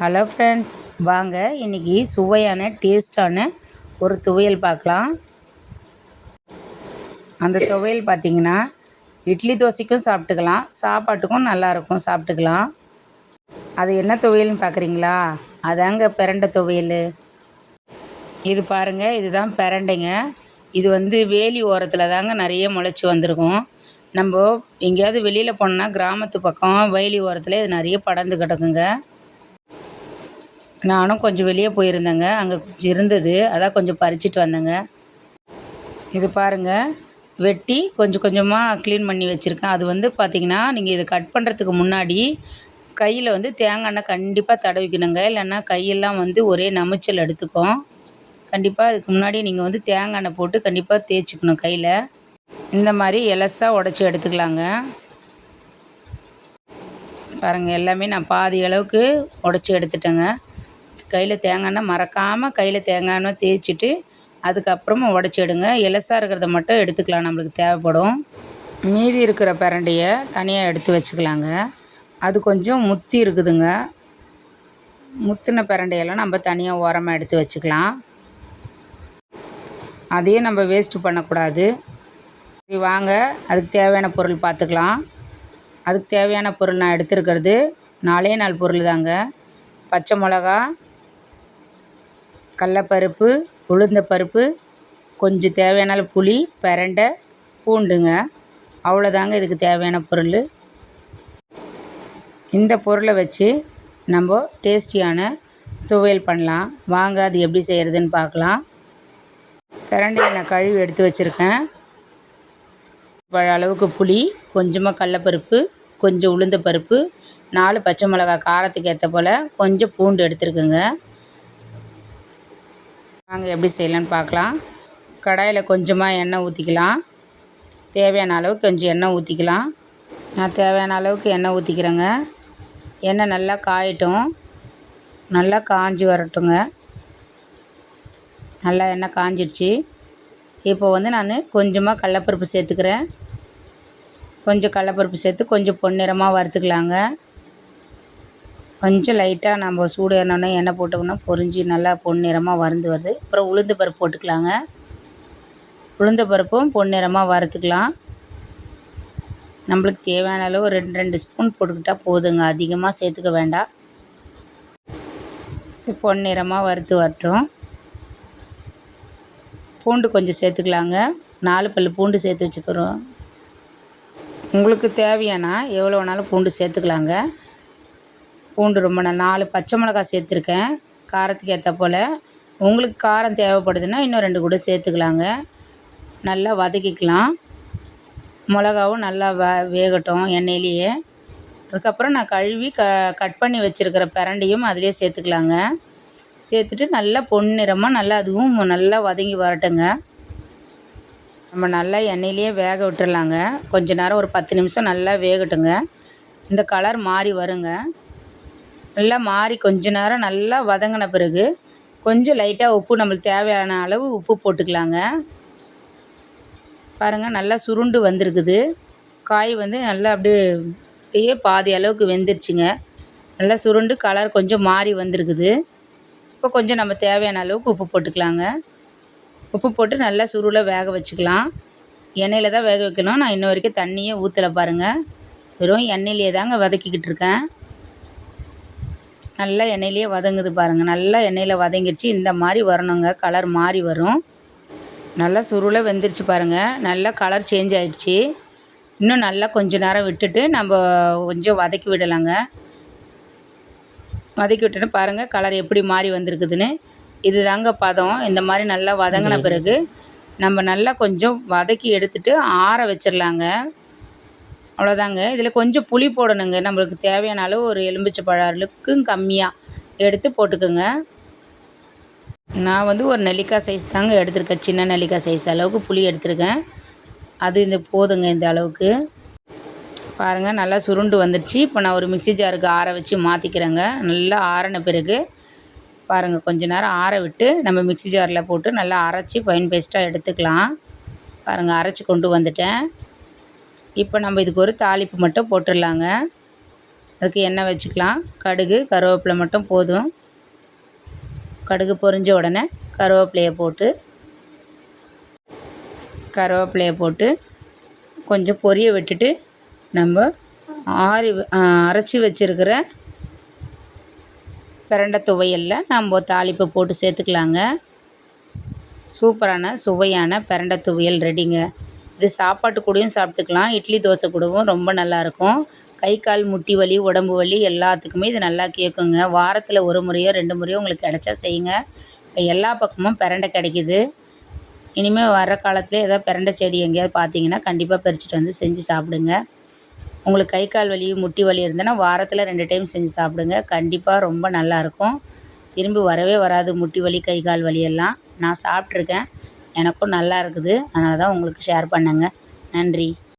Hello friends வாங்க இன்றைக்கி சுவையான டேஸ்டான ஒரு துவையல் பார்க்கலாம். அந்த துவையல் பார்த்திங்கன்னா இட்லி தோசைக்கும் சாப்பிட்டுக்கலாம். சாப்பாட்டுக்கும் நல்லாயிருக்கும் சாப்பிட்டுக்கலாம். அது என்ன துவையல்னு பார்க்குறீங்களா? அதாங்க பிரண்டை துவையல். இது பாருங்கள் இதுதான் பிரண்டைங்க. இது வந்து வேலி ஓரத்தில் தாங்க நிறைய முளைச்சி வந்திருக்கும். நம்ம எங்கேயாவது வெளியில் போனோம்னா கிராமத்து பக்கம் வயலி ஓரத்தில் இது நிறைய படர்ந்து கிடக்குங்க. நானும் கொஞ்சம் வெளியே போயிருந்தேங்க. அங்கே கொஞ்சம் இருந்தது. அதான் கொஞ்சம் பறிச்சிட்டு வந்தேங்க. இது பாருங்கள் வெட்டி கொஞ்சம் கொஞ்சமாக க்ளீன் பண்ணி வச்சுருக்கேன். அது வந்து பார்த்திங்கன்னா நீங்கள் இதை கட் பண்ணுறதுக்கு முன்னாடி கையில் வந்து தேங்காய் எண்ணெய் கண்டிப்பாக தடவிக்கணுங்க. இல்லைன்னா கையெல்லாம் வந்து ஒரே நமைச்சல் எடுத்துக்கும். கண்டிப்பாக இதுக்கு முன்னாடி நீங்கள் வந்து தேங்காய் எண்ணெய் போட்டு கண்டிப்பாக தேய்ச்சிக்கணும் கையில். இந்த மாதிரி எலசாக உடச்சி எடுத்துக்கலாங்க. பாருங்கள் எல்லாமே நான் பாதி அளவுக்கு உடச்சி எடுத்துட்டேங்க. கையில் தேங்காய் எண்ணெய் மறக்காமல் கையில் தேங்காய் எண்ணெய் தேய்ச்சிட்டு அதுக்கப்புறமா உடச்சி எடுங்க. எலசாக இருக்கிறத மட்டும் எடுத்துக்கலாம் நம்மளுக்கு தேவைப்படும். மீதி இருக்கிற பிரண்டையை தனியாக எடுத்து வச்சுக்கலாங்க. அது கொஞ்சம் முத்தி இருக்குதுங்க. முத்தின பிரண்டையெல்லாம் நம்ம தனியாக ஓரமாக எடுத்து வச்சுக்கலாம். அதையும் நம்ம வேஸ்ட்டு பண்ணக்கூடாது. சரி வாங்க. அதுக்கு தேவையான பொருள் பார்த்துக்கலாம். அதுக்கு தேவையான பொருள் நான் எடுத்துருக்கிறது நாலே நாலு பொருள் தாங்க. பச்சை மிளகா கடலப்பருப்பு உளுந்தப்பருப்பு கொஞ்சம் தேவையான அளவு புளி பிரண்டை பூண்டுங்க. அவ்வளோதாங்க இதுக்கு தேவையான பொருள். இந்த பொருளை வச்சு நம்ம டேஸ்டியான துவையல் பண்ணலாம். வாங்க அது எப்படி செய்கிறதுன்னு பார்க்கலாம். பிரண்டையை நான் கழுவி எடுத்து வச்சுருக்கேன். பழ அளவுக்கு புளி கொஞ்சமாக கடலப்பருப்பு கொஞ்சம் உளுந்த பருப்பு நாலு பச்சை மிளகா காரத்துக்கு ஏற்ற போல் கொஞ்சம் பூண்டு எடுத்துருக்குங்க. வாங்க எப்படி செய்யலான்னு பார்க்கலாம். கடாயில் கொஞ்சமாக எண்ணெய் ஊற்றிக்கலாம் தேவையான அளவுக்கு கொஞ்சம் எண்ணெய் ஊற்றிக்கலாம் நான் தேவையான அளவுக்கு எண்ணெய் ஊற்றிக்கிறேங்க எண்ணெய் நல்லா காயட்டும். நல்லா காஞ்சி வரட்டுங்க. நல்லா எண்ணெய் காஞ்சிடுச்சு. இப்போ வந்து நான் கொஞ்சமாக கடலப்பருப்பு சேர்த்துக்கிறேன். கொஞ்சம் கடலப்பருப்பு சேர்த்து கொஞ்சம் பொன்னிறமாக வறுத்துக்கலாங்க. கொஞ்சம் லைட்டாக நம்ம சூடு ஏறினோடனே எண்ணெய் போட்டோம்னா பொரிஞ்சு நல்லா பொன்னிறமாக வறுந்து வருது. அப்புறம் உளுந்து பருப்பு போட்டுக்கலாங்க. உளுந்த பருப்பும் பொன்னிறமாக வறுத்துக்கலாம். நம்மளுக்கு தேவையான அளவு ரெண்டு ரெண்டு ஸ்பூன் போட்டுக்கிட்டால் போதுங்க. அதிகமாக சேர்த்துக்க வேண்டாம். பொன்னிறமாக வறுத்து வரட்டும். பூண்டு கொஞ்சம் சேர்த்துக்கலாங்க. நாலு பல் பூண்டு சேர்த்து வச்சுக்கிறோம். உங்களுக்கு தேவையானா எவ்வளோ வேணாலும் பூண்டு சேர்த்துக்கலாங்க. பூண்டு ரொம்ப நான் நாலு பச்சை மிளகா சேர்த்துருக்கேன். காரத்துக்கு ஏற்ற போல். உங்களுக்கு காரம் தேவைப்படுதுன்னா இன்னும் ரெண்டு கூட சேர்த்துக்கலாங்க. நல்லா வதக்கிக்கலாம். மிளகாவும் நல்லா வ வேகட்டும் எண்ணெயிலேயே. அதுக்கப்புறம் நான் கழுவி க கட் பண்ணி வச்சுருக்கிற பிரண்டையும் அதிலே சேர்த்துக்கலாங்க. சேர்த்துட்டு நல்லா பொன்னிறமாக நல்லா அதுவும் நல்லா வதங்கி வரட்டுங்க. நம்ம நல்லா எண்ணெயிலேயே வேக விட்டுடலாங்க கொஞ்ச நேரம் ஒரு பத்து நிமிஷம் நல்லா வேகட்டுங்க. இந்த கலர் மாறி வருங்க. நல்லா மாறி கொஞ்ச நேரம் நல்லா வதங்கின பிறகு கொஞ்சம் லைட்டாக உப்பு நம்மளுக்கு தேவையான அளவு உப்பு போட்டுக்கலாங்க. பாருங்கள் நல்லா சுருண்டு வந்திருக்குது. காய் வந்து நல்லா அப்படியே அப்படியே பாதி அளவுக்கு வெந்துருச்சுங்க. நல்லா சுருண்டு கலர் கொஞ்சம் மாறி வந்திருக்குது. இப்போ கொஞ்சம் நம்ம தேவையான அளவுக்கு உப்பு போட்டுக்கலாங்க. உப்பு போட்டு நல்லா சுருளை வேக வச்சுக்கலாம். எண்ணெயில் தான் வேக வைக்கணும். நான் இன்ன வரைக்கும் தண்ணியே ஊற்றலை பாருங்கள் வெறும் எண்ணெயிலே தாங்க வதக்கிக்கிட்டு இருக்கேன். நல்லா எண்ணெயிலேயே வதங்குது பாருங்கள் நல்லா எண்ணெயில் வதங்கிடுச்சு இந்த மாதிரி வரணுங்க. கலர் மாறி வரும். நல்லா சுருளை வெந்துருச்சு பாருங்கள் நல்லா கலர் சேஞ்ச் ஆகிடுச்சி இன்னும் நல்லா கொஞ்ச நேரம் விட்டுட்டு நம்ம கொஞ்சம் வதக்கி விடலாங்க. வதக்கி விட்டுட்டு பாருங்கள் கலர் எப்படி மாறி வந்திருக்குதுன்னு. இது தாங்க பதம். இந்த மாதிரி நல்லா வதங்கின பிறகு நம்ம நல்லா கொஞ்சம் வதக்கி எடுத்துட்டு ஆற வச்சிடலாங்க அவ்வளோதாங்க இதில் கொஞ்சம் புளி போடணுங்க. நம்மளுக்கு தேவையான அளவு ஒரு எலும்பிச்சை பழம் அளவுக்கும் கம்மியாக எடுத்து போட்டுக்கோங்க. நான் வந்து ஒரு நெல்லிக்காய் சைஸ் தாங்க எடுத்திருக்கேன். சின்ன நெல்லிக்காய் சைஸ் அளவுக்கு புளி எடுத்திருக்கேன். அது இந்த போதுங்க இந்த அளவுக்கு. பாருங்கள் நல்லா சுருண்டு வந்துடுச்சு இப்போ நான் ஒரு மிக்சி ஜாருக்கு ஆற வச்சு மாற்றிக்கிறேங்க நல்லா ஆறின பிறகு பாருங்கள் கொஞ்ச நேரம் ஆற விட்டு நம்ம மிக்சி ஜாரில் போட்டு நல்லா அரைச்சி ஃபைன் பேஸ்ட்டாக எடுத்துக்கலாம். பாருங்கள் அரைச்சி கொண்டு வந்துட்டேன். இப்போ நம்ம இதுக்கு ஒரு தாளிப்பு மட்டும் போட்டுடலாங்க. அதுக்கு எண்ணெய் வச்சுக்கலாம். கடுகு கருவேப்பிலை மட்டும் போதும். கடுகு பொரிஞ்ச உடனே கருவேப்பிலையை போட்டு கருவேப்பிலையை போட்டு கொஞ்சம் பொரிய விட்டுட்டு நம்ம ஆறி அரைச்சி வச்சுருக்கிற பிரண்டை துவையலில் நம்ம தாளிப்பை போட்டு சேர்த்துக்கலாங்க. சூப்பரான சுவையான பிரண்டை துவையல் ரெடிங்க இது சாப்பாட்டு கூடயும் சாப்பிட்டுக்கலாம். இட்லி தோசை கூடவும் ரொம்ப நல்லாயிருக்கும். கை கால் முட்டி வலி உடம்பு வலி எல்லாத்துக்குமே இது நல்லா கேட்குங்க வாரத்தில் ஒரு முறையோ ரெண்டு முறையோ உங்களுக்கு கிடைச்சா செய்யுங்க. இப்போ எல்லா பக்கமும் பிரண்டை கிடைக்கிது. இனிமேல் வர காலத்தில் ஏதோ பிரண்டை செடி எங்கேயாவது பார்த்தீங்கன்னா கண்டிப்பாக பறிச்சுட்டு வந்து செஞ்சு சாப்பிடுங்க. உங்களுக்கு கை கால் வலி முட்டி வலி இருந்ததுன்னா வாரத்தில் ரெண்டு டைம் செஞ்சு சாப்பிடுங்க. கண்டிப்பாக ரொம்ப நல்லாயிருக்கும். திரும்பி வரவே வராது முட்டி வலி கை கால் வலியெல்லாம் நான் சாப்பிட்ருக்கேன் எனக்கும் நல்லா இருக்குது அதனால தான் உங்களுக்கு ஷேர் பண்ணேங்க. நன்றி.